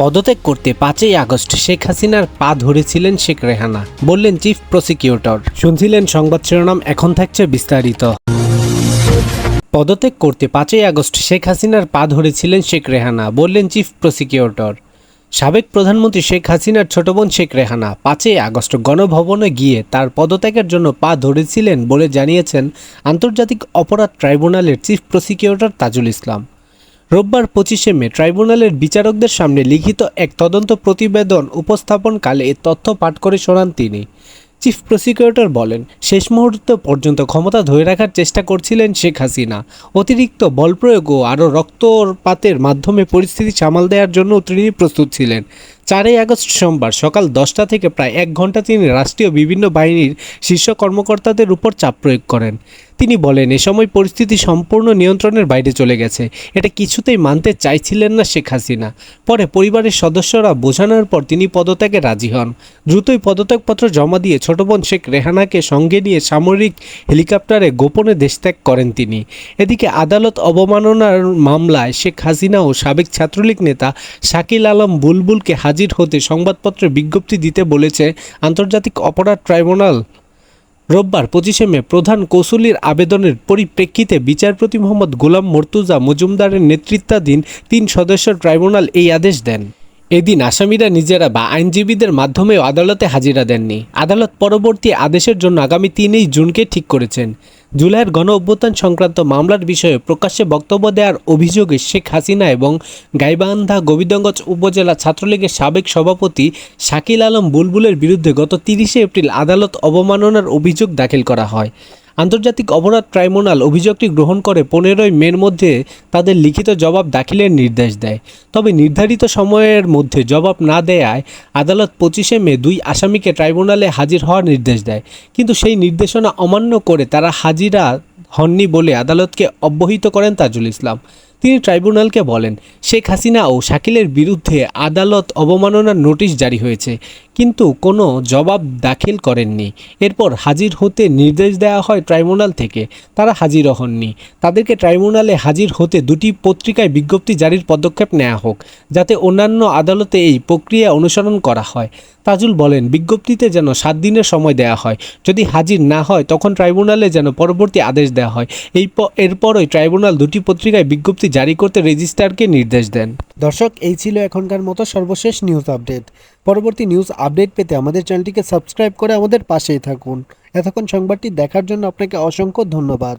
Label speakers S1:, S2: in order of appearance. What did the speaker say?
S1: পদত্যাগ করতে পাঁচই আগস্ট শেখ হাসিনার পা ধরেছিলেন শেখ রেহানা, বললেন চিফ প্রসিকিউটর। শুনছিলেন সংবাদ শিরোনাম, এখন থাকছে বিস্তারিত। পদত্যাগ করতে পাঁচই আগস্ট শেখ হাসিনার পা ধরেছিলেন শেখ রেহানা, বললেন চিফ প্রসিকিউটর। সাবেক প্রধানমন্ত্রী শেখ হাসিনার ছোট বোন শেখ রেহানা পাঁচই আগস্ট গণভবনে গিয়ে তার পদত্যাগের জন্য পা ধরেছিলেন বলে জানিয়েছেন আন্তর্জাতিক অপরাধ ট্রাইব্যুনালের চিফ প্রসিকিউটর তাজুল ইসলাম। রোববার পঁচিশে মে ট্রাইব্যুনালের বিচারকদের সামনে লিখিত এক তদন্ত প্রতিবেদন উপস্থাপনকালে এ তথ্য পাঠ করে শোনান তিনি। চিফ প্রসিকিউটর বলেন, শেষ মুহূর্ত পর্যন্ত ক্ষমতা ধরে রাখার চেষ্টা করছিলেন শেখ হাসিনা। অতিরিক্ত বল প্রয়োগ ও আরও রক্তপাতের মাধ্যমে পরিস্থিতি সামাল দেওয়ার জন্য তিনি প্রস্তুত ছিলেন। চারই আগস্ট সোমবার সকাল দশটা থেকে প্রায় এক ঘণ্টা তিনি রাষ্ট্রীয় বিভিন্ন বাহিনীর শীর্ষ কর্মকর্তাদের উপর চাপ প্রয়োগ করেন। তিনি বলেন, এ সময় পরিস্থিতি সম্পূর্ণ নিয়ন্ত্রণের বাইরে চলে গেছে। এটা কিছুতেই মানতে চাইছিলেন না শেখ হাসিনা। পরে পরিবারের সদস্যরা বোঝানোর পর তিনি পদত্যাগে রাজি হন। দ্রুতই পদত্যাগপত্র জমা দিয়ে ছোট বোন শেখ রেহানাকে সঙ্গে নিয়ে সামরিক হেলিকপ্টারে গোপনে দেশত্যাগ করেন তিনি। এদিকে আদালত অবমাননার মামলায় শেখ হাসিনা ও সাবেক ছাত্রলীগ নেতা শাকিল আলম বুলবুলকে হাজির হতে সংবাদপত্রে বিজ্ঞপ্তি দিতে বলেছে আন্তর্জাতিক অপরাধ ট্রাইব্যুনাল। রোববার পঁচিশে মে প্রধান কৌসুলির আবেদনের পরিপ্রেক্ষিতে বিচারপতি মোহাম্মদ গোলাম মর্তুজা মজুমদারের নেতৃত্বাধীন তিন সদস্য ট্রাইব্যুনাল এই আদেশ দেন। এদিন আসামিরা নিজেরা বা আইনজীবীদের মাধ্যমেও আদালতে হাজিরা দেননি। আদালত পরবর্তী আদেশের জন্য আগামী তিনই জুনকে ঠিক করেছেন। জুলাইয়ের গণ অভ্যুত্থান সংক্রান্ত মামলার বিষয়ে প্রকাশ্যে বক্তব্য দেওয়ার অভিযোগে শেখ হাসিনা এবং গাইবান্ধা গোবিন্দগঞ্জ উপজেলা ছাত্রলীগের সাবেক সভাপতি শাকিল আলম বুলবুলের বিরুদ্ধে গত তিরিশে এপ্রিল আদালত অবমাননার অভিযোগ দাখিল করা হয়। আন্তর্জাতিক অপরাধ ট্রাইব্যুনাল অভিযোগটি গ্রহণ করে পনেরোই মের মধ্যে তাদের লিখিত জবাব দাখিলের নির্দেশ দেয়। তবে নির্ধারিত সময়ের মধ্যে জবাব না দেয়ায় আদালত পঁচিশে মে দুই আসামিকে ট্রাইব্যুনালে হাজির হওয়ার নির্দেশ দেয়। কিন্তু সেই নির্দেশনা অমান্য করে তারা হাজিরা হননি বলে আদালতকে অব্যহিত করেন তাজুল ইসলাম। তিনি ট্রাইব্যুনালকে বলেন, শেখ হাসিনা ও শাকিলের বিরুদ্ধে আদালত অবমাননার নোটিশ জারি হয়েছে, কিন্তু কোনো জবাব দাখিল করেননি। এরপর হাজির হতে নির্দেশ দেওয়া হয় ট্রাইব্যুনাল থেকে। তারা হাজির হননি। তাদেরকে ট্রাইব্যুনালে হাজির হতে দুটি পত্রিকায় বিজ্ঞপ্তি জারির পদক্ষেপ নেওয়া হোক, যাতে অন্যান্য আদালতে এই প্রক্রিয়া অনুসরণ করা হয়। তাজুল বলেন, বিজ্ঞপ্তিতে যেন সাত দিনের সময় দেওয়া হয়। যদি হাজির না হয়, তখন ট্রাইব্যুনালে যেন পরবর্তী আদেশ দেওয়া হয়। এই এরপরই ট্রাইব্যুনাল দুটি পত্রিকায় বিজ্ঞপ্তি জারি করতে রেজিস্ট্রারকে নির্দেশ দেন। দর্শক, এই ছিল এখনকার মতো সর্বশেষ নিউজ আপডেট। পরবর্তী নিউজ আপডেট পেতে আমাদের চ্যানেলটিকে সাবস্ক্রাইব করে আমাদের পাশেই থাকুন। এতক্ষণ সংবাদটি দেখার জন্য আপনাকে অসংখ্য ধন্যবাদ।